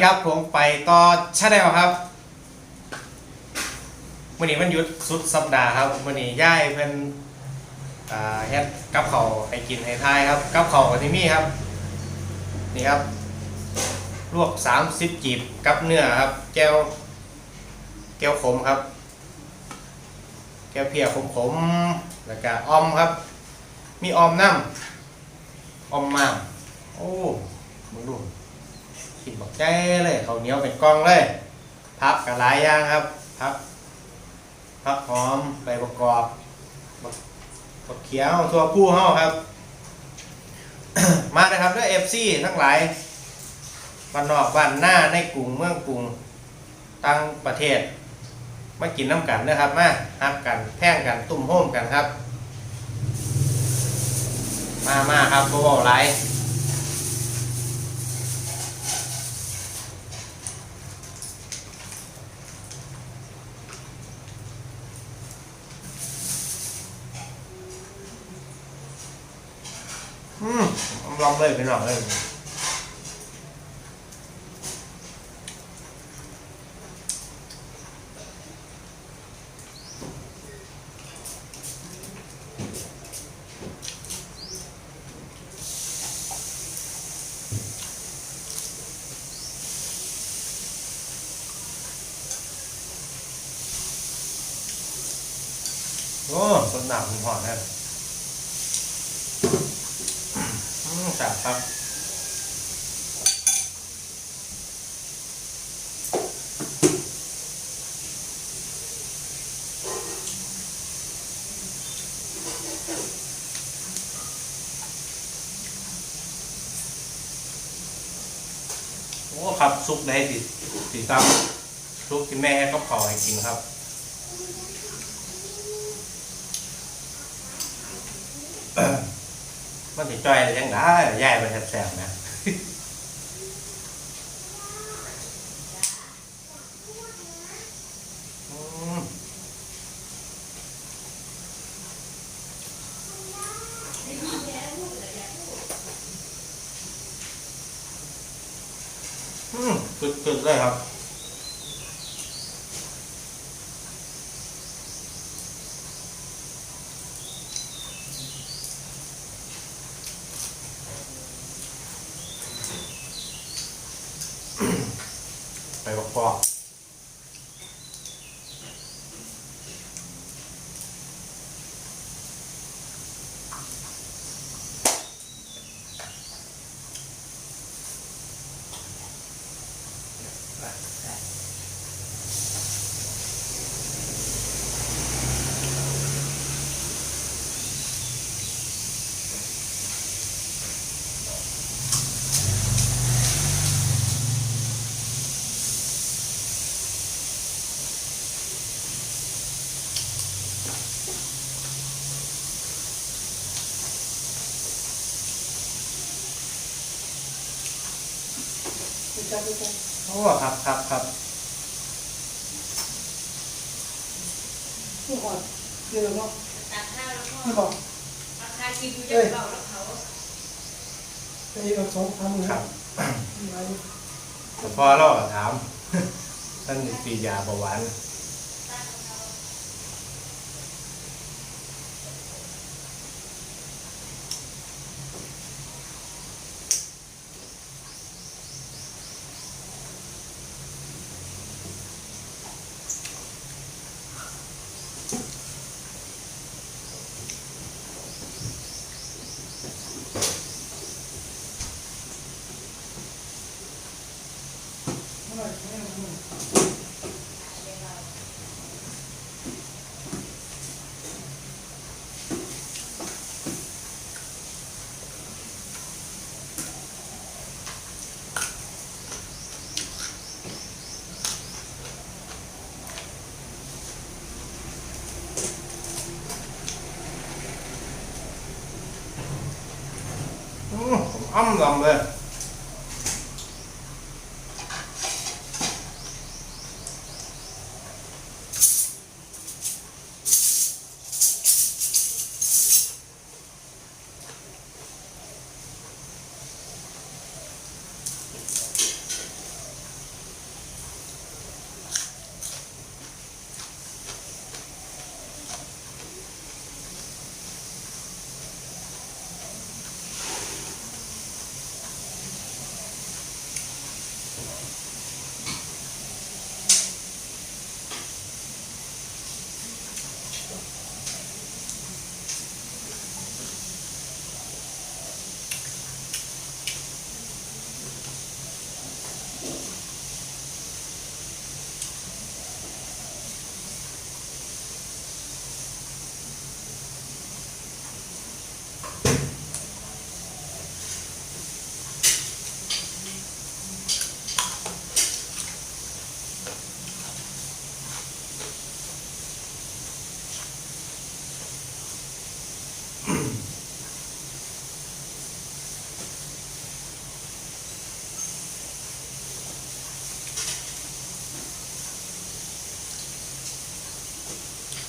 ดีครับผมไปต่อชาแนลครับวันนี้มันหยุดสุดสัปดาห์ครับวันนี้ย่ายเพิ่นอ่าเฮ็ดกับเขาให้กินให้ทายครับ กับเขาวกับที่มีครับ นี่ครับ ลวก30จีบกับเนื้อครับ แก้ว แก้วขมครับ แก้วเพียขมๆแล้วก็ออมครับ มีออมน้ำออมมากโอ้มึงดู ขิดบักแจ้เลยเขาวเหนียวเป็นกล้องเลยพักกับหลายอย่างครับพักพักหอมใบประกอบบักเขียวตัวผู้เฮาครับ มานะครับด้วยเอฟซีทั้งหลายบ้านนอกบ้านหน้าในกรุงเมืองกรุงตั้งประเทศมากินน้ำกันนะครับมาฮักกันแท่งกันตุ่มโฮมกันครับ มามาครับโบว์ไร อืมลองเลยไปหน่อยเลยโอ้สดหนักหอมนะอืม จัดครับโอ้ครับซุปได้ติดติดตามซุปที่แม่ก็ขอให้กินครับ มันจะจ้อยได้ยังไงแย่ไปแสบๆนะอืมอืมกึดๆเลยครับ โอ้ครับครับครับผู้หอดเดี๋ยวเนาะตักข้าวแล้วก็ไม่บอกราคากินดูจะเบาแล้วเขาไอ้เราสองพันครับไรแต่พอเราก็ถามท่านปียาประหวาน เท่าไหร่เท่าไหร่เท่าไหร่ อื มผมอ้ำ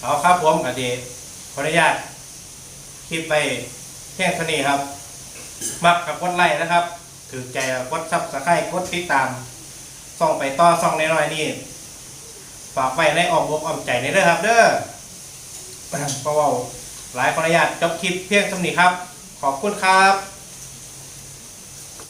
เอาครับผมอดีขออนุญาตคลิปไปเที่ยงเท่านี้ครับ มักกับกดไลค์นะครับ ถือใจกับกดซับสไครต์กดติดตามส่องไปต่อส่องน้อยๆนี่ฝากไว้ในอ้อมอกอ้อมใจในเด้อครับ เด้อเพราะว่าหลายขออนุญาตจบคลิปเพียงเท่านี้ครับ ขอบคุณครับ